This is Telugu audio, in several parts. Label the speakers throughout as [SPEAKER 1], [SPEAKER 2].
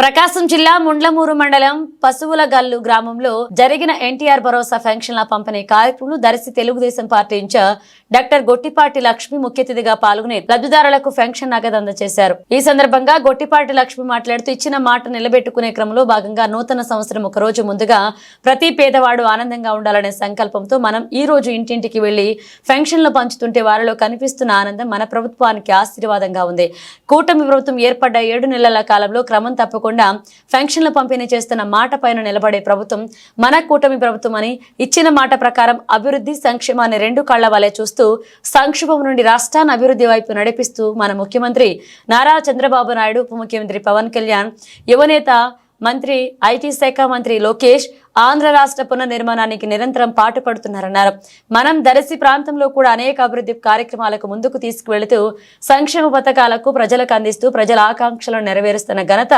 [SPEAKER 1] ప్రకాశం జిల్లా ముండ్లమూరు మండలం పశువుల గల్లు గ్రామంలో జరిగిన ఎన్టీఆర్ భరోసా ఫంక్షన్ల పంపిణీ కార్యక్రమంలో Darsi Telugu Desam party incharge doctor Gottipati Lakshmi ముఖ్య అతిథిగా పాల్గొని లబ్ధిదారులకు పెన్షన్ నగదు అందజేశారు ఈ సందర్భంగా గొట్టిపాటి లక్ష్మి మాట్లాడుతూ ఇచ్చిన మాట నిలబెట్టుకునే క్రమంలో భాగంగా నూతన సంవత్సరం ఒక రోజు ముందుగా ప్రతి పేదవాడు ఆనందంగా ఉండాలనే సంకల్పంతో మనం ఈ రోజు ఇంటింటికి వెళ్ళి ఫెన్షన్లు పంచుతుంటే వారిలో కనిపిస్తున్న ఆనందం మన ప్రభుత్వానికి ఆశీర్వాదంగా ఉంది. కూటమి ప్రభుత్వం ఏర్పడ్డ ఏడు నెలల కాలంలో క్రమం తప్పకుండా పెన్షన్ల పంపిణీ చేస్తున్న మాట పైన నిలబడే ప్రభుత్వం మన కూటమి ప్రభుత్వం అని ఇచ్చిన మాట ప్రకారం అభివృద్ధి సంక్షేమాన్ని రెండు కళ్ళ వలె చూస్తూ సంక్షేమం నుండి రాష్ట్రాన్ని అభివృద్ధి వైపు నడిపిస్తూ మన ముఖ్యమంత్రి నారా చంద్రబాబు నాయుడు ఉప ముఖ్యమంత్రి పవన్ కళ్యాణ్ యువనేత మంత్రి ఐటీ శాఖ మంత్రి లోకేష్ ఆంధ్ర రాష్ట్ర పునర్నిర్మాణానికి నిరంతరం పాటుపడుతున్నారన్నారు. మనం దరిసి ప్రాంతంలో కూడా అనేక అభివృద్ధి కార్యక్రమాలకు ముందుకు తీసుకువెళుతూ సంక్షేమ పథకాలకు ప్రజలకు అందిస్తూ ప్రజల ఆకాంక్షలను నెరవేరుస్తున్న ఘనత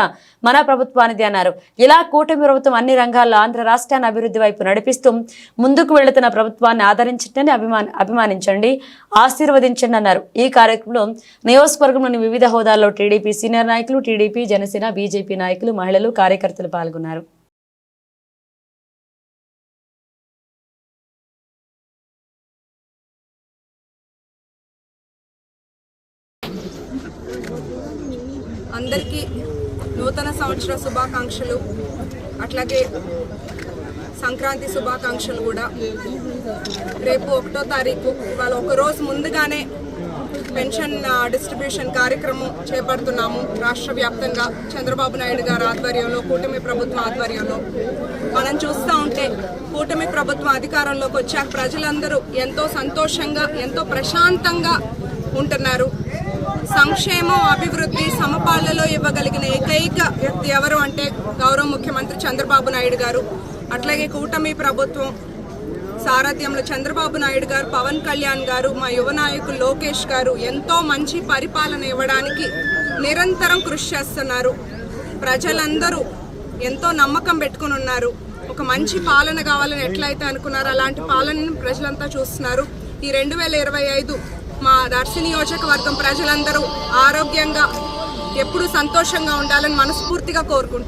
[SPEAKER 1] మన ప్రభుత్వానిది అన్నారు. ఇలా కూటమి ప్రభుత్వం అన్ని రంగాల్లో ఆంధ్ర రాష్ట్రాన్ని అభివృద్ధి వైపు నడిపిస్తూ ముందుకు వెళుతున్న ప్రభుత్వాన్ని ఆదరించండి అభిమాన అభిమానించండి ఆశీర్వదించండి అన్నారు. ఈ కార్యక్రమంలో నియోజకవర్గంలోని వివిధ హోదాల్లో టీడీపీ సీనియర్ నాయకులు టీడీపీ జనసేన బీజేపీ నాయకులు మహిళలు కార్యకర్తలు పాల్గొన్నారు.
[SPEAKER 2] అందరికీ నూతన సంవత్సర శుభాకాంక్షలు అట్లాగే సంక్రాంతి శుభాకాంక్షలు కూడా. రేపు ఒకటో తారీఖు ఇవాళ ఒక రోజు ముందుగానే పెన్షన్ డిస్ట్రిబ్యూషన్ కార్యక్రమం చేపడుతున్నాము. రాష్ట్ర వ్యాప్తంగా చంద్రబాబు నాయుడు గారి ఆధ్వర్యంలో కూటమి ప్రభుత్వం ఆధ్వర్యంలో. మనం చూస్తూ ఉంటే కూటమి ప్రభుత్వం అధికారంలోకి వచ్చాక ప్రజలందరూ ఎంతో సంతోషంగా ఎంతో ప్రశాంతంగా ఉంటున్నారు. సంక్షేమం అభివృద్ధి సమపాళ్ళలో ఇవ్వగలిగిన ఏకైక వ్యక్తి ఎవరు అంటే గౌరవ ముఖ్యమంత్రి చంద్రబాబు నాయుడు గారు. అట్లాగే కూటమి ప్రభుత్వం సారథ్యంలో చంద్రబాబు నాయుడు గారు పవన్ కళ్యాణ్ గారు మా యువ నాయకులు లోకేష్ గారు ఎంతో మంచి పరిపాలన ఇవ్వడానికి నిరంతరం కృషి చేస్తున్నారు. ప్రజలందరూ ఎంతో నమ్మకం పెట్టుకుని ఉన్నారు. ఒక మంచి పాలన కావాలని ఎట్లయితే అనుకున్నారో అలాంటి పాలనను ప్రజలంతా చూస్తున్నారు. ఈ రెండు వేల ఇరవై ఐదు మా దర్శి నియోజకవర్గం ప్రజలందరూ ఆరోగ్యంగా ఎప్పుడు సంతోషంగా ఉండాలని మనస్ఫూర్తిగా కోరుకుంటున్నాను